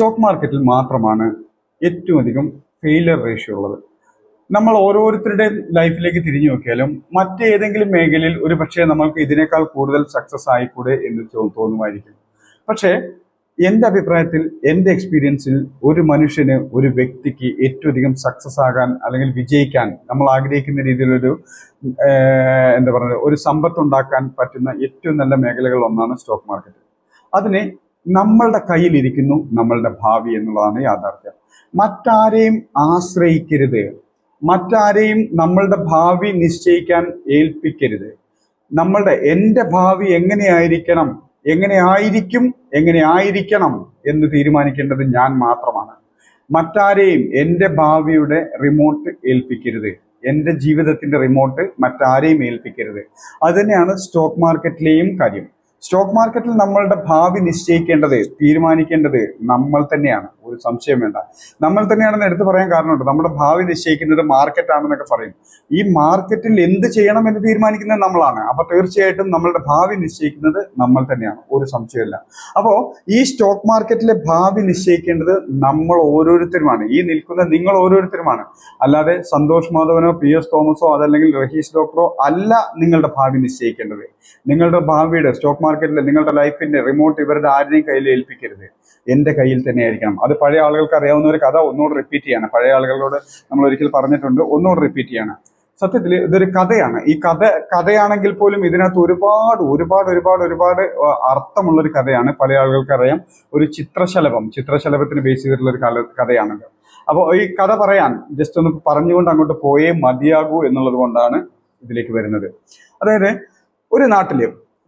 Stock മാർക്കറ്റിൽ മാത്രമാണ് ഏറ്റവും അധികം ഫെയിലിയർ റേഷ്യോ ഉള്ളത്. നമ്മൾ ഓരോരുത്തരുടെ ലൈഫിലേക്ക് തിരിഞ്ഞു നോക്കിയാലും മറ്റേതെങ്കിലും മേഖലയിൽ ഒരു പക്ഷേ നമ്മൾക്ക് ഇതിനേക്കാൾ കൂടുതൽ സക്സസ് ആയിക്കൂടെ എന്ന് തോന്നുമായിരിക്കും. പക്ഷേ എന്റെ അഭിപ്രായത്തിൽ എന്റെ എക്സ്പീരിയൻസിൽ ഒരു മനുഷ്യന് ഒരു വ്യക്തിക്ക് ഏറ്റവും അധികം സക്സസ് ആകാൻ അല്ലെങ്കിൽ വിജയിക്കാൻ നമ്മൾ ആഗ്രഹിക്കുന്ന രീതിയിലൊരു എന്താ പറയുക ഒരു സമ്പത്ത് ഉണ്ടാക്കാൻ പറ്റുന്ന ഏറ്റവും നല്ല മേഖലകൾ ഒന്നാണ് സ്റ്റോക്ക് മാർക്കറ്റ് അതിന് നമ്മളുടെ കയ്യിലിരിക്കുന്നു നമ്മളുടെ ഭാവി എന്നുള്ളതാണ് യാഥാർത്ഥ്യം. മറ്റാരെയും ആശ്രയിക്കരുത്. മറ്റാരെയും നമ്മളുടെ ഭാവി നിശ്ചയിക്കാൻ ഏൽപ്പിക്കരുത്. നമ്മളുടെ എന്റെ ഭാവി എങ്ങനെയായിരിക്കണം എങ്ങനെയായിരിക്കും എങ്ങനെയായിരിക്കണം എന്ന് തീരുമാനിക്കേണ്ടത് ഞാൻ മാത്രമാണ്. മറ്റാരെയും എന്റെ ഭാവിയുടെ റിമോട്ട് ഏൽപ്പിക്കരുത്. എന്റെ ജീവിതത്തിന്റെ റിമോട്ട് മറ്റാരെയും ഏൽപ്പിക്കരുത്. അതുതന്നെയാണ് സ്റ്റോക്ക് മാർക്കറ്റിലെയും കാര്യം. സ്റ്റോക്ക് മാർക്കറ്റിൽ നമ്മളുടെ ഭാവി നിശ്ചയിക്കേണ്ടത് തീരുമാനിക്കേണ്ടത് നമ്മൾ തന്നെയാണ്. ഒരു സംശയം വേണ്ട. നമ്മൾ തന്നെയാണെന്ന് എടുത്തു പറയാൻ കാരണമുണ്ട്. നമ്മുടെ ഭാവി നിശ്ചയിക്കുന്നത് മാർക്കറ്റ് ആണെന്നൊക്കെ പറയും. ഈ മാർക്കറ്റിൽ എന്ത് ചെയ്യണം എന്ന് തീരുമാനിക്കുന്നത് നമ്മളാണ്. അപ്പൊ തീർച്ചയായിട്ടും നമ്മളുടെ ഭാവി നിശ്ചയിക്കുന്നത് നമ്മൾ തന്നെയാണ്. ഒരു സംശയമില്ല അപ്പോൾ ഈ സ്റ്റോക്ക് മാർക്കറ്റിലെ ഭാവി നിശ്ചയിക്കേണ്ടത് നമ്മൾ ഓരോരുത്തരുമാണ്. ഈ നിൽക്കുന്ന നിങ്ങൾ ഓരോരുത്തരുമാണ്. അല്ലാതെ സന്തോഷ് മാധവനോ പി എസ് തോമസോ അതല്ലെങ്കിൽ റഹീസ് ഡോക്ടറോ അല്ല നിങ്ങളുടെ ഭാവി നിശ്ചയിക്കേണ്ടത്. നിങ്ങളുടെ ഭാവിയുടെ സ്റ്റോക്ക് മാർക്കറ്റിലെ നിങ്ങളുടെ ലൈഫിന്റെ റിമോട്ട് ഇവരുടെ ആരുടെയും കയ്യിൽ ഏൽപ്പിക്കരുത്. എന്റെ കയ്യിൽ തന്നെ ആയിരിക്കണം അത് പഴയ ആളുകൾക്ക് അറിയാവുന്ന ഒരു കഥ ഒന്നുകൂടെ റിപ്പീറ്റ് ചെയ്യാണ്. പഴയ ആളുകളോട് നമ്മൾ ഒരിക്കൽ പറഞ്ഞിട്ടുണ്ട് ഒന്നുകൂടെ റിപ്പീറ്റ് ചെയ്യാണ്. സത്യത്തിൽ ഇതൊരു കഥയാണ്. ഈ കഥ കഥയാണെങ്കിൽ പോലും ഇതിനകത്ത് ഒരുപാട് ഒരുപാട് ഒരുപാട് ഒരുപാട് അർത്ഥമുള്ള ഒരു കഥയാണ്. പല ആളുകൾക്ക് അറിയാം ഒരു ചിത്രശലഭം. ചിത്രശലഭത്തിന് ബേസ് ചെയ്തിട്ടുള്ള ഒരു കല കഥയാണത്. അപ്പോൾ ഈ കഥ പറയാൻ ജസ്റ്റ് ഒന്ന് പറഞ്ഞുകൊണ്ട് അങ്ങോട്ട് പോയേ മതിയാകൂ എന്നുള്ളത് കൊണ്ടാണ് ഇതിലേക്ക് വരുന്നത്. അതായത് ഒരു നാട്ടിൽ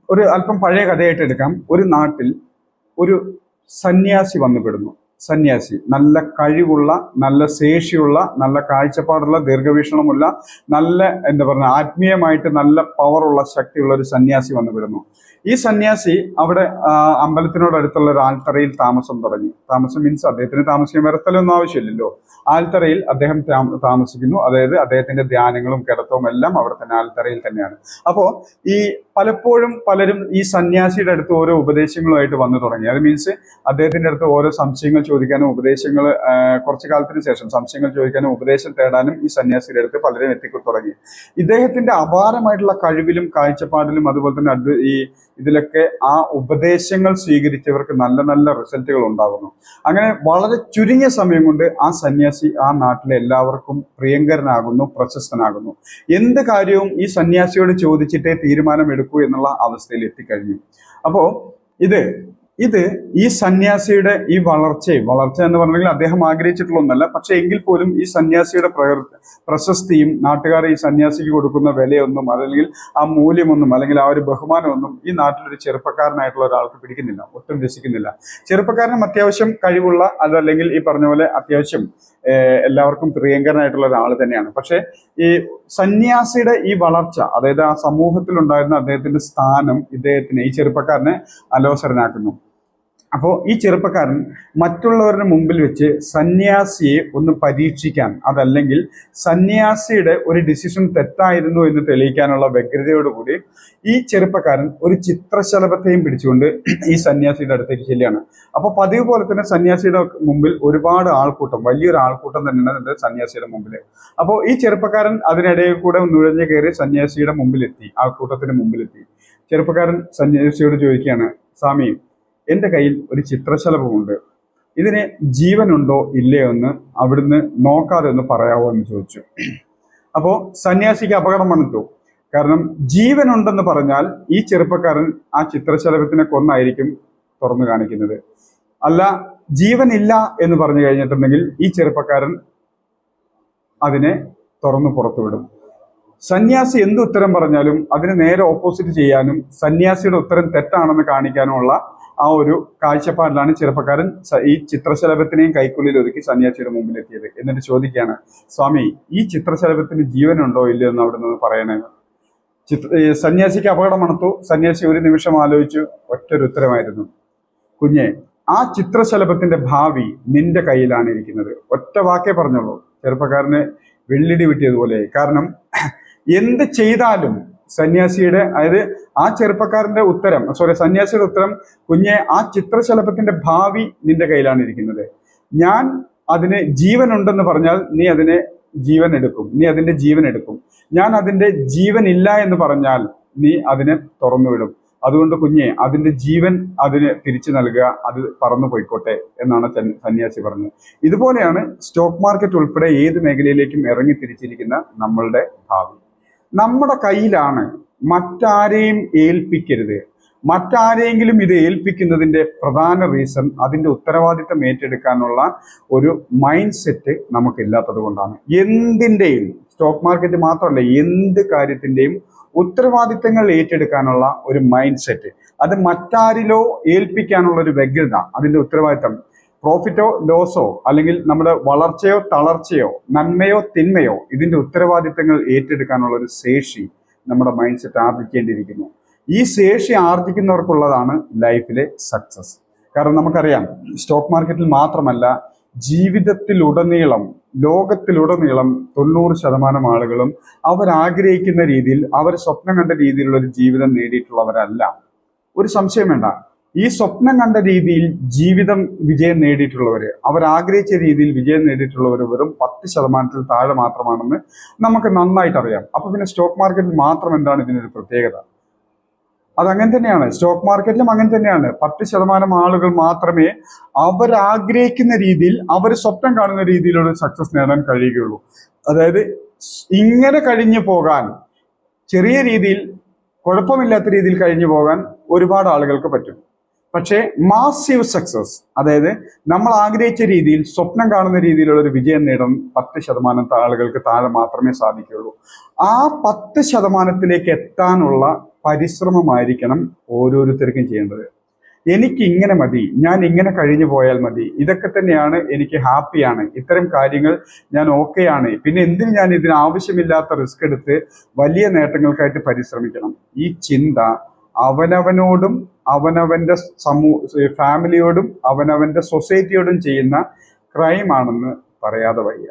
ഒരു അല്പം പഴയ കഥയായിട്ട് എടുക്കാം. ഒരു നാട്ടിൽ ഒരു സന്യാസി വന്നുപെടുന്നു. സന്യാസി. നല്ല കഴിവുള്ള നല്ല ശേഷിയുള്ള നല്ല കാഴ്ചപ്പാടുള്ള ദീർഘവീക്ഷണമുള്ള നല്ല എന്താ പറയുക ആത്മീയമായിട്ട് നല്ല പവറുള്ള ശക്തിയുള്ള ഒരു സന്യാസി വന്നുപെടുന്നു. ഈ സന്യാസി അവിടെ അമ്പലത്തിനോട് അമ്പലത്തിനോടടുത്തുള്ള ഒരു ആൽത്തറയിൽ താമസം തുടങ്ങി. താമസം മീൻസ് അദ്ദേഹത്തിന് താമസിക്കാൻ വേറെ സ്ഥലമൊന്നും ആവശ്യമില്ലല്ലോ. ആൽത്തറയിൽ അദ്ദേഹം താമസിക്കുന്നു. അതായത് അദ്ദേഹത്തിന്റെ ധ്യാനങ്ങളും കിടത്തവും എല്ലാം അവിടെ തന്നെ ആൽത്തറയിൽ തന്നെയാണ്. അപ്പോൾ ഈ പലപ്പോഴും പലരും ഈ സന്യാസിയുടെ അടുത്ത് ഓരോ ഉപദേശങ്ങളുമായിട്ട് വന്നു തുടങ്ങി. അത് മീൻസ് അദ്ദേഹത്തിന്റെ അടുത്ത് ഓരോ സംശയങ്ങൾ ചോദിക്കാനും ഉപദേശങ്ങൾ കുറച്ചു കാലത്തിന് ശേഷം സംശയങ്ങൾ ചോദിക്കാനും ഉപദേശം തേടാനും ഈ സന്യാസിയുടെ അടുത്ത് പലരും എത്തിക്കൊ തുടങ്ങി. ഇദ്ദേഹത്തിന്റെ അപാരമായിട്ടുള്ള കഴിവിലും കാഴ്ചപ്പാടിലും അതുപോലെ തന്നെ ഈ ഇതിലൊക്കെ ആ ഉപദേശങ്ങൾ സ്വീകരിച്ചവർക്ക് നല്ല നല്ല റിസൾട്ടുകൾ ഉണ്ടാകുന്നു. അങ്ങനെ വളരെ ചുരുങ്ങിയ സമയം കൊണ്ട് ആ സന്യാസി ആ നാട്ടിലെ എല്ലാവർക്കും പ്രിയങ്കരനാകുന്നു പ്രശസ്തനാകുന്നു. എന്ത് കാര്യവും ഈ സന്യാസിയോട് ചോദിച്ചിട്ടേ തീരുമാനമെടുക്കൂ എന്നുള്ള അവസ്ഥയിൽ എത്തിക്കഴിഞ്ഞു. അപ്പോൾ ഇത് ഇത് ഈ സന്യാസിയുടെ ഈ വളർച്ചയെ വളർച്ച എന്ന് പറഞ്ഞെങ്കിൽ അദ്ദേഹം ആഗ്രഹിച്ചിട്ടുള്ള ഒന്നല്ല പക്ഷെ എങ്കിൽ പോലും ഈ സന്യാസിയുടെ പ്രശസ്തിയും നാട്ടുകാർ ഈ സന്യാസിക്ക് കൊടുക്കുന്ന വിലയൊന്നും അല്ലെങ്കിൽ ആ മൂല്യമൊന്നും അല്ലെങ്കിൽ ആ ഒരു ബഹുമാനമൊന്നും ഈ നാട്ടിലൊരു ചെറുപ്പക്കാരനായിട്ടുള്ള ഒരാൾക്ക് പിടിക്കുന്നില്ല ഒട്ടും രസിക്കുന്നില്ല. ചെറുപ്പക്കാരനും അത്യാവശ്യം കഴിവുള്ള അതല്ലെങ്കിൽ ഈ പറഞ്ഞ പോലെ അത്യാവശ്യം എല്ലാവർക്കും പ്രിയങ്കരനായിട്ടുള്ള ഒരാൾ തന്നെയാണ്. പക്ഷെ ഈ സന്യാസിയുടെ ഈ വളർച്ച അതായത് ആ സമൂഹത്തിലുണ്ടായിരുന്ന അദ്ദേഹത്തിന്റെ സ്ഥാനം ഇദ്ദേഹത്തിനെ ഈ ചെറുപ്പക്കാരനെ അലോസരനാക്കുന്നു. അപ്പോൾ ഈ ചെറുപ്പക്കാരൻ മറ്റുള്ളവരുടെ മുമ്പിൽ വെച്ച് സന്യാസിയെ ഒന്ന് പരീക്ഷിക്കാൻ അതല്ലെങ്കിൽ സന്യാസിയുടെ ഒരു ഡിസിഷൻ തെറ്റായിരുന്നു എന്ന് തെളിയിക്കാനുള്ള വ്യഗ്രതയോടുകൂടി ഈ ചെറുപ്പക്കാരൻ ഒരു ചിത്രശലഭത്തെയും പിടിച്ചുകൊണ്ട് ഈ സന്യാസിയുടെ അടുത്തേക്ക് ചെല്ലുകയാണ്. അപ്പോൾ പതിവ് പോലെ തന്നെ സന്യാസിയുടെ മുമ്പിൽ ഒരുപാട് ആൾക്കൂട്ടം വലിയൊരു ആൾക്കൂട്ടം തന്നെയാണ് എന്റെ സന്യാസിയുടെ മുമ്പിൽ അപ്പോൾ ഈ ചെറുപ്പക്കാരൻ അതിനിടയിൽ കൂടെ നുഴഞ്ഞു കയറി സന്യാസിയുടെ മുമ്പിലെത്തി ആൾക്കൂട്ടത്തിന് മുമ്പിലെത്തി. ചെറുപ്പക്കാരൻ സന്യാസിയോട് ചോദിക്കുകയാണ് സ്വാമി എന്റെ കയ്യിൽ ഒരു ചിത്രശലഭമുണ്ട്. ഇതിന് ജീവനുണ്ടോ ഇല്ലയോ എന്ന് അവിടുന്ന് നോക്കാതെ ഒന്ന് പറയാവോ എന്ന് ചോദിച്ചു. അപ്പോൾ സന്യാസിക്ക് അപകടം വന്നിട്ടു. കാരണം ജീവനുണ്ടെന്ന് പറഞ്ഞാൽ ഈ ചെറുപ്പക്കാരൻ ആ ചിത്രശലഭത്തിനെ കൊന്നായിരിക്കും തുറന്നു കാണിക്കുന്നത്. അല്ല ജീവനില്ല എന്ന് പറഞ്ഞു കഴിഞ്ഞിട്ടുണ്ടെങ്കിൽ ഈ ചെറുപ്പക്കാരൻ അതിനെ തുറന്നു പുറത്തുവിടും. സന്യാസി എന്ത് ഉത്തരം പറഞ്ഞാലും അതിന് നേരെ ഓപ്പോസിറ്റ് ചെയ്യാനും സന്യാസിയുടെ ഉത്തരം തെറ്റാണെന്ന് കാണിക്കാനുമുള്ള ആ ഒരു കാഴ്ചപ്പാടിലാണ് ചെറുപ്പക്കാരൻ ഈ ചിത്രശലഭത്തിനെയും കൈക്കുള്ളിൽ ഒതുക്കി സന്യാസിയുടെ മുമ്പിൽ എത്തിയത് എന്നിട്ട് ചോദിക്കുകയാണ് സ്വാമി ഈ ചിത്രശലഭത്തിന് ജീവനുണ്ടോ ഇല്ലയോ എന്ന് അവിടെ നിന്ന് പറയണേ? ചിത്ര സന്യാസിക്ക് അപകടം മണത്തു. സന്യാസി ഒരു നിമിഷം ആലോചിച്ചു ഒറ്റൊരു ഉത്തരമായിരുന്നു. കുഞ്ഞെ ആ ചിത്രശലഭത്തിന്റെ ഭാവി നിന്റെ കയ്യിലാണ് ഇരിക്കുന്നത്. ഒറ്റ വാക്കേ പറഞ്ഞുള്ളൂ ചെറുപ്പക്കാരന് വെള്ളിടി വിട്ടിയതുപോലെ കാരണം എന്ത് ചെയ്താലും സന്യാസിയുടെ അതായത് ആ ചെറുപ്പക്കാരന്റെ ഉത്തരം സോറി സന്യാസിയുടെ ഉത്തരം കുഞ്ഞെ ആ ചിത്രശലഭത്തിന്റെ ഭാവി നിന്റെ കയ്യിലാണ് ഇരിക്കുന്നത്. ഞാൻ അതിന് ജീവൻ ഉണ്ടെന്ന് പറഞ്ഞാൽ നീ അതിനെ ജീവൻ എടുക്കും നീ അതിന്റെ ജീവൻ എടുക്കും ഞാൻ അതിന്റെ ജീവൻ ഇല്ല എന്ന് പറഞ്ഞാൽ നീ അതിനെ തുറന്നുവിടും. അതുകൊണ്ട് കുഞ്ഞെ അതിന്റെ ജീവൻ അതിന് തിരിച്ചു നൽകുക അത് പറന്നു പോയിക്കോട്ടെ എന്നാണ് സന്യാസി പറഞ്ഞത്. ഇതുപോലെയാണ് സ്റ്റോക്ക് മാർക്കറ്റ് ഉൾപ്പെടെ ഏത് മേഖലയിലേക്കും ഇറങ്ങി തിരിച്ചിരിക്കുന്ന നമ്മളുടെ ഭാവി. നമ്മുടെ കയ്യിലാണ് മറ്റാരെയും ഏൽപ്പിക്കരുത്. മറ്റാരെങ്കിലും ഇത് ഏൽപ്പിക്കുന്നതിന്റെ പ്രധാന റീസൺ അതിന്റെ ഉത്തരവാദിത്തം ഏറ്റെടുക്കാനുള്ള ഒരു മൈൻഡ് സെറ്റ് നമുക്കില്ലാത്തത് കൊണ്ടാണ്. എന്തിന്റെയും സ്റ്റോക്ക് മാർക്കറ്റ് മാത്രമല്ല എന്ത് കാര്യത്തിന്റെയും ഉത്തരവാദിത്തങ്ങൾ ഏറ്റെടുക്കാനുള്ള ഒരു മൈൻഡ് സെറ്റ് അത് മറ്റാരിലോ ഏൽപ്പിക്കാനുള്ള ഒരു വ്യഗ്രത അതിന്റെ ഉത്തരവാദിത്തം പ്രോഫിറ്റോ ലോസോ അല്ലെങ്കിൽ നമ്മുടെ വളർച്ചയോ തളർച്ചയോ നന്മയോ തിന്മയോ ഇതിന്റെ ഉത്തരവാദിത്തങ്ങൾ ഏറ്റെടുക്കാനുള്ള ഒരു ശേഷി നമ്മുടെ മൈൻഡ് സെറ്റ് ആർജിക്കേണ്ടിയിരിക്കുന്നു. ഈ ശേഷി ആർജിക്കുന്നവർക്കുള്ളതാണ് ലൈഫിലെ സക്സസ് കാരണം നമുക്കറിയാം സ്റ്റോക്ക് മാർക്കറ്റിൽ മാത്രമല്ല ജീവിതത്തിലുടനീളം ലോകത്തിലുടനീളം തൊണ്ണൂറ് ശതമാനം ആളുകളും അവരാഗ്രഹിക്കുന്ന രീതിയിൽ അവർ സ്വപ്നം കണ്ട രീതിയിലുള്ള ഒരു ജീവിതം നേടിയിട്ടുള്ളവരല്ല. ഒരു സംശയം വേണ്ട ഈ സ്വപ്നം കണ്ട രീതിയിൽ ജീവിതം വിജയം നേടിയിട്ടുള്ളവർ അവർ ആഗ്രഹിച്ച രീതിയിൽ വിജയം നേടിയിട്ടുള്ളവർ വെറും പത്ത് ശതമാനത്തിൽ താഴെ മാത്രമാണെന്ന് നമുക്ക് നന്നായിട്ട് അറിയാം. അപ്പൊ പിന്നെ സ്റ്റോക്ക് മാർക്കറ്റിൽ മാത്രം എന്താണ് ഇതിനൊരു പ്രത്യേകത? അതങ്ങനെ തന്നെയാണ്. സ്റ്റോക്ക് മാർക്കറ്റിലും അങ്ങനെ തന്നെയാണ്. പത്ത് ശതമാനം ആളുകൾ മാത്രമേ അവർ ആഗ്രഹിക്കുന്ന രീതിയിൽ അവർ സ്വപ്നം കാണുന്ന രീതിയിലുള്ള സക്സസ് നേടാൻ കഴിയുകയുള്ളൂ. അതായത് ഇങ്ങനെ കഴിഞ്ഞു പോകാൻ ചെറിയ രീതിയിൽ കുഴപ്പമില്ലാത്ത രീതിയിൽ കഴിഞ്ഞു പോകാൻ ഒരുപാട് ആളുകൾക്ക് പറ്റും. പക്ഷേ മാസീവ് സക്സസ് അതായത് നമ്മൾ ആഗ്രഹിച്ച രീതിയിൽ സ്വപ്നം കാണുന്ന രീതിയിലുള്ള ഒരു വിജയം നേടാൻ പത്ത് ശതമാനം ആളുകൾക്ക് താഴെ മാത്രമേ സാധിക്കുകയുള്ളൂ. ആ പത്ത് ശതമാനത്തിലേക്ക് എത്താനുള്ള പരിശ്രമമായിരിക്കണം ഓരോരുത്തർക്കും ചെയ്യേണ്ടത്. എനിക്ക് ഇങ്ങനെ മതി ഞാൻ ഇങ്ങനെ കഴിഞ്ഞു പോയാൽ മതി ഇതൊക്കെ തന്നെയാണ് എനിക്ക് ഹാപ്പിയാണ് ഇത്തരം കാര്യങ്ങൾ ഞാൻ ഓക്കെയാണ് പിന്നെ എന്തിന് ഞാൻ ഇതിന് ആവശ്യമില്ലാത്ത റിസ്ക് എടുത്ത് വലിയ നേട്ടങ്ങൾക്കായിട്ട് പരിശ്രമിക്കണം? ഈ ചിന്ത അവനവനോടും അവനവന്റെ സമൂ ഫാമിലിയോടും അവനവന്റെ സൊസൈറ്റിയോടും ചെയ്യുന്ന ക്രൈം ആണെന്ന് പറയാതെ വയ്യ.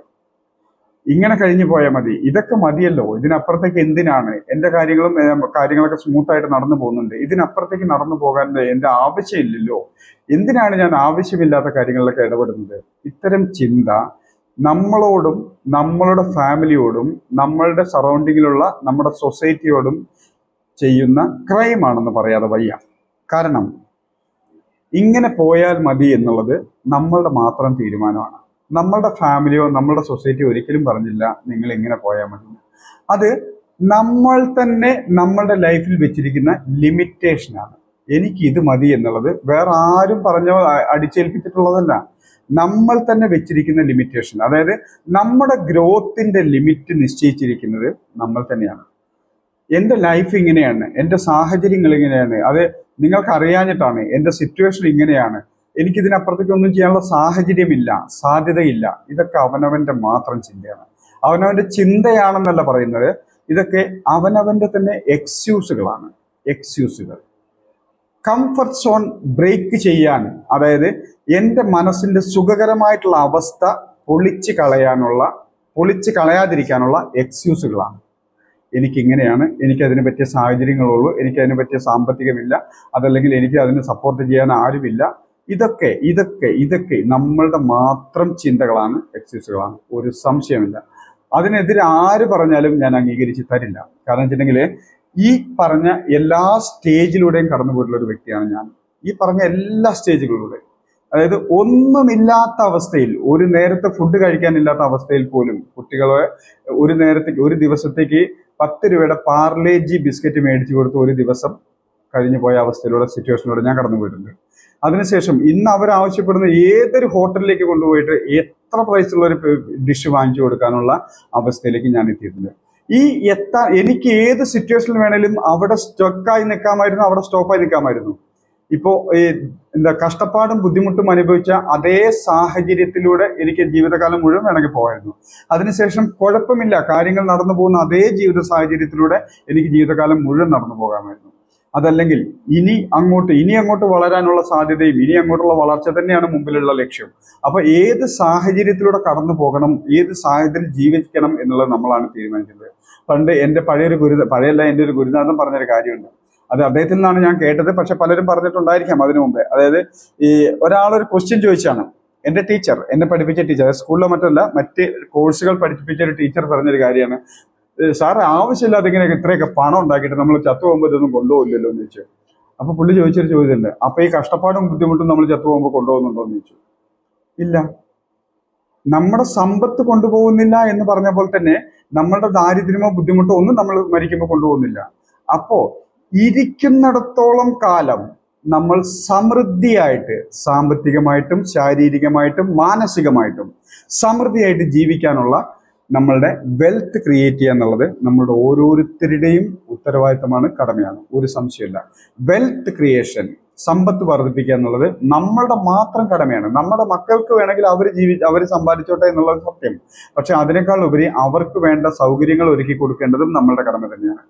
ഇങ്ങനെ കഴിഞ്ഞു പോയാൽ മതി. ഇതൊക്കെ മതിയല്ലോ. ഇതിനപ്പുറത്തേക്ക് എന്തിനാണ്? എന്റെ കാര്യങ്ങളും കാര്യങ്ങളൊക്കെ സ്മൂത്തായിട്ട് നടന്നു പോകുന്നുണ്ട്. ഇതിനപ്പുറത്തേക്ക് നടന്നു പോകാൻ എന്റെ ആവശ്യമില്ലല്ലോ. എന്തിനാണ് ഞാൻ ആവശ്യമില്ലാത്ത കാര്യങ്ങളിലൊക്കെ ഇടപെടുന്നത്? ഇത്തരം ചിന്ത നമ്മളോടും നമ്മളുടെ ഫാമിലിയോടും നമ്മളുടെ സറൗണ്ടിങ്ങിലുള്ള നമ്മുടെ സൊസൈറ്റിയോടും ചെയ്യുന്ന ക്രൈമാണെന്ന് പറയാതെ വയ്യ. കാരണം ഇങ്ങനെ പോയാൽ മതി എന്നുള്ളത് നമ്മളുടെ മാത്രം തീരുമാനമാണ്. നമ്മളുടെ ഫാമിലിയോ നമ്മളുടെ സൊസൈറ്റിയോ ഒരിക്കലും പറഞ്ഞില്ല നിങ്ങൾ ഇങ്ങനെ പോയാൽ മതി. അത് നമ്മൾ തന്നെ നമ്മളുടെ ലൈഫിൽ വെച്ചിരിക്കുന്ന ലിമിറ്റേഷനാണ് എനിക്ക് ഇത് മതി എന്നുള്ളത് വേറെ ആരും പറഞ്ഞ അടിച്ചേൽപ്പിച്ചിട്ടുള്ളതല്ല. നമ്മൾ തന്നെ വെച്ചിരിക്കുന്ന ലിമിറ്റേഷൻ അതായത് നമ്മുടെ ഗ്രോത്തിന്റെ ലിമിറ്റ് നിശ്ചയിച്ചിരിക്കുന്നത് നമ്മൾ തന്നെയാണ്. എന്റെ ലൈഫ് ഇങ്ങനെയാണ് എന്റെ സാഹചര്യങ്ങൾ ഇങ്ങനെയാണ് അത് നിങ്ങൾക്ക് അറിയാഞ്ഞിട്ടാണ് എന്റെ സിറ്റുവേഷൻ ഇങ്ങനെയാണ്. എനിക്കിതിനപ്പുറത്തേക്ക് ഒന്നും ചെയ്യാനുള്ള സാഹചര്യമില്ല സാധ്യതയില്ല. ഇതൊക്കെ അവനവന്റെ മാത്രം ചിന്തയാണ്. അവനവന്റെ ചിന്തയാണെന്നല്ല പറയുന്നത് ഇതൊക്കെ അവനവന്റെ തന്നെ എക്സ്ക്യൂസുകളാണ് എക്സ്ക്യൂസുകൾ കംഫർട്ട് സോൺ ബ്രേക്ക് ചെയ്യാൻ അതായത് എന്റെ മനസ്സിന്റെ സുഖകരമായിട്ടുള്ള അവസ്ഥ പൊളിച്ച് കളയാനുള്ള പൊളിച്ച് കളയാതിരിക്കാനുള്ള എക്സ്ക്യൂസുകളാണ് എനിക്ക് ഇങ്ങനെയാണ് എനിക്ക് അതിന് പറ്റിയ സാഹചര്യങ്ങളുള്ളൂ എനിക്ക് അതിന് പറ്റിയ സാമ്പത്തികമില്ല. അതല്ലെങ്കിൽ എനിക്ക് അതിന് സപ്പോർട്ട് ചെയ്യാൻ ആരുമില്ല. ഇതൊക്കെ ഇതൊക്കെ ഇതൊക്കെ നമ്മളുടെ മാത്രം ചിന്തകളാണ് എക്സ്ക്യൂസുകളാണ് ഒരു സംശയമില്ല അതിനെതിരെ ആര് പറഞ്ഞാലും ഞാൻ അംഗീകരിച്ച് തരില്ല. കാരണം വെച്ചിട്ടുണ്ടെങ്കിൽ ഈ പറഞ്ഞ എല്ലാ സ്റ്റേജിലൂടെയും കടന്നു പോയിട്ടുള്ള ഒരു വ്യക്തിയാണ് ഞാൻ. ഈ പറഞ്ഞ എല്ലാ സ്റ്റേജുകളിലൂടെ അതായത് ഒന്നുമില്ലാത്ത അവസ്ഥയിൽ ഒരു നേരത്തെ ഫുഡ് കഴിക്കാനില്ലാത്ത അവസ്ഥയിൽ പോലും കുട്ടികളെ ഒരു നേരത്തേക്ക് ഒരു ദിവസത്തേക്ക് പത്ത് രൂപയുടെ പാർലേജി ബിസ്ക്കറ്റ് മേടിച്ചു കൊടുത്ത് ഒരു ദിവസം കഴിഞ്ഞു പോയ അവസ്ഥയിലൂടെ സിറ്റുവേഷനിലൂടെ ഞാൻ കടന്നു പോയിട്ടുണ്ട്. അതിനുശേഷം ഇന്ന് അവർ ആവശ്യപ്പെടുന്ന ഏതൊരു ഹോട്ടലിലേക്ക് കൊണ്ടുപോയിട്ട് എത്ര പ്രൈസുള്ള ഒരു ഡിഷ് വാങ്ങിച്ചു കൊടുക്കാനുള്ള അവസ്ഥയിലേക്ക് ഞാൻ എത്തിയിട്ടുണ്ട്. ഈ എത്താ എനിക്ക് ഏത് സിറ്റുവേഷനിൽ വേണേലും അവിടെ സ്റ്റക്കായി നിൽക്കാമായിരുന്നു അവിടെ സ്റ്റോപ്പായി നിൽക്കാമായിരുന്നു ഇപ്പോ ഈ എന്താ കഷ്ടപ്പാടും ബുദ്ധിമുട്ടും അനുഭവിച്ച അതേ സാഹചര്യത്തിലൂടെ എനിക്ക് ജീവിതകാലം മുഴുവൻ വേണമെങ്കിൽ പോകായിരുന്നു അതിനുശേഷം കുഴപ്പമില്ല. കാര്യങ്ങൾ നടന്നു പോകുന്ന അതേ ജീവിത സാഹചര്യത്തിലൂടെ എനിക്ക് ജീവിതകാലം മുഴുവൻ നടന്നു പോകാമായിരുന്നു. അതല്ലെങ്കിൽ ഇനി അങ്ങോട്ട് ഇനി അങ്ങോട്ട് വളരാനുള്ള സാധ്യതയും ഇനി അങ്ങോട്ടുള്ള വളർച്ച തന്നെയാണ് മുമ്പിലുള്ള ലക്ഷ്യം. അപ്പൊ ഏത് സാഹചര്യത്തിലൂടെ കടന്നു പോകണം ഏത് സാഹചര്യത്തിൽ ജീവിക്കണം എന്നുള്ളത് നമ്മളാണ് തീരുമാനിക്കുന്നത് പണ്ട് എന്റെ പഴയൊരു ഗുരുത പഴയല്ല എന്റെ ഒരു ഗുരുനാഥൻ പറഞ്ഞൊരു കാര്യമുണ്ട്. അത് അദ്ദേഹത്തിൽ നിന്നാണ് ഞാൻ കേട്ടത്. പക്ഷെ പലരും പറഞ്ഞിട്ടുണ്ടായിരിക്കാം അതിനു മുമ്പേ. അതായത് ഈ ഒരാളൊരു ക്വസ്റ്റ്യൻ ചോദിച്ചാണ്. എന്റെ ടീച്ചർ എന്നെ പഠിപ്പിച്ച ടീച്ചർ സ്കൂളിലെ മറ്റല്ല മറ്റ് കോഴ്സുകൾ പഠിപ്പിച്ച ഒരു ടീച്ചർ പറഞ്ഞൊരു കാര്യമാണ്. സാറ് ആവശ്യമില്ലാതെ ഇങ്ങനെയൊക്കെ ഇത്രയൊക്കെ പണം ഉണ്ടാക്കിയിട്ട് നമ്മൾ ചത്തു പോകുമ്പോൾ ഇതൊന്നും കൊണ്ടുപോകില്ലല്ലോ എന്ന് ചോദിച്ചു. അപ്പൊ പുള്ളി ചോദിച്ചൊരു ചോദ്യമില്ല. അപ്പൊ ഈ കഷ്ടപ്പാടും ബുദ്ധിമുട്ടും നമ്മൾ ചത്തു പോകുമ്പോൾ കൊണ്ടുപോകുന്നുണ്ടോ എന്ന് ചോദിച്ചു. ഇല്ല. നമ്മുടെ സമ്പത്ത് കൊണ്ടുപോകുന്നില്ല എന്ന് പറഞ്ഞ പോലെ തന്നെ നമ്മളുടെ ദാരിദ്ര്യമോ ബുദ്ധിമുട്ടോ ഒന്നും നമ്മൾ മരിക്കുമ്പോൾ കൊണ്ടുപോകുന്നില്ല. അപ്പോ ഇരിക്കുന്നിടത്തോളം കാലം നമ്മൾ സമൃദ്ധിയായിട്ട് സാമ്പത്തികമായിട്ടും ശാരീരികമായിട്ടും മാനസികമായിട്ടും സമൃദ്ധിയായിട്ട് ജീവിക്കാനുള്ള നമ്മളുടെ വെൽത്ത് ക്രിയേറ്റ് ചെയ്യുക എന്നുള്ളത് നമ്മളുടെ ഓരോരുത്തരുടെയും ഉത്തരവാദിത്തമാണ് കടമയാണ്. ഒരു സംശയമില്ല വെൽത്ത് ക്രിയേഷൻ സമ്പത്ത് വർദ്ധിപ്പിക്കുക എന്നുള്ളത് നമ്മളുടെ മാത്രം കടമയാണ്. നമ്മുടെ മക്കൾക്ക് വേണമെങ്കിൽ അവർ ജീവി അവർ സമ്പാദിച്ചോട്ടെ എന്നുള്ളത് സത്യം. പക്ഷെ അതിനേക്കാൾ ഉപരി അവർക്ക് വേണ്ട സൗകര്യങ്ങൾ ഒരുക്കി കൊടുക്കേണ്ടതും നമ്മളുടെ കടമ തന്നെയാണ്.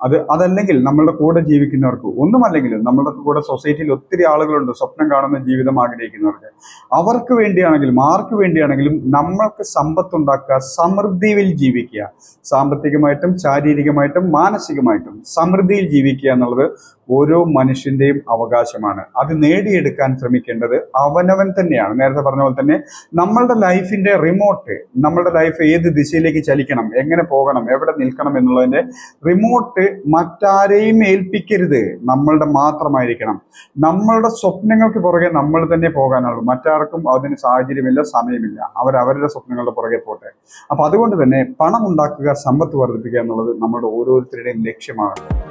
അത് അതല്ലെങ്കിൽ നമ്മളുടെ കൂടെ ജീവിക്കുന്നവർക്ക് ഒന്നുമല്ലെങ്കിലും നമ്മളുടെ കൂടെ സൊസൈറ്റിയിൽ ഒത്തിരി ആളുകളുണ്ട് സ്വപ്നം കാണുന്ന ജീവിതം ആഗ്രഹിക്കുന്നവർക്ക്. അവർക്ക് വേണ്ടിയാണെങ്കിലും ആർക്ക് വേണ്ടിയാണെങ്കിലും നമ്മൾക്ക് സമ്പത്തുണ്ടാക്കുക സമൃദ്ധിയിൽ ജീവിക്കുക. സാമ്പത്തികമായിട്ടും ശാരീരികമായിട്ടും മാനസികമായിട്ടും സമൃദ്ധിയിൽ ജീവിക്കുക എന്നുള്ളത് ഓരോ മനുഷ്യന്റെയും അവകാശമാണ്. അത് നേടിയെടുക്കാൻ ശ്രമിക്കേണ്ടത് അവനവൻ തന്നെയാണ്. നേരത്തെ പറഞ്ഞ പോലെ തന്നെ നമ്മളുടെ ലൈഫിന്റെ റിമോട്ട് നമ്മളുടെ ലൈഫ് ഏത് ദിശയിലേക്ക് ചലിക്കണം എങ്ങനെ പോകണം എവിടെ നിൽക്കണം എന്നുള്ളതിന്റെ റിമോട്ട് മറ്റാരെയും ഏൽപ്പിക്കരുത്. നമ്മളുടെ മാത്രമായിരിക്കണം. നമ്മളുടെ സ്വപ്നങ്ങൾക്ക് പുറകെ നമ്മൾ തന്നെ പോകാനുള്ളൂ. മറ്റാർക്കും അതിന് സാഹചര്യമില്ല സമയമില്ല. അവർ അവരുടെ സ്വപ്നങ്ങളുടെ പുറകെ പോട്ടെ. അപ്പൊ അതുകൊണ്ട് തന്നെ പണം ഉണ്ടാക്കുക സമ്പത്ത് വർദ്ധിപ്പിക്കുക എന്നുള്ളത് നമ്മുടെ ഓരോരുത്തരുടെയും ലക്ഷ്യമാണ്.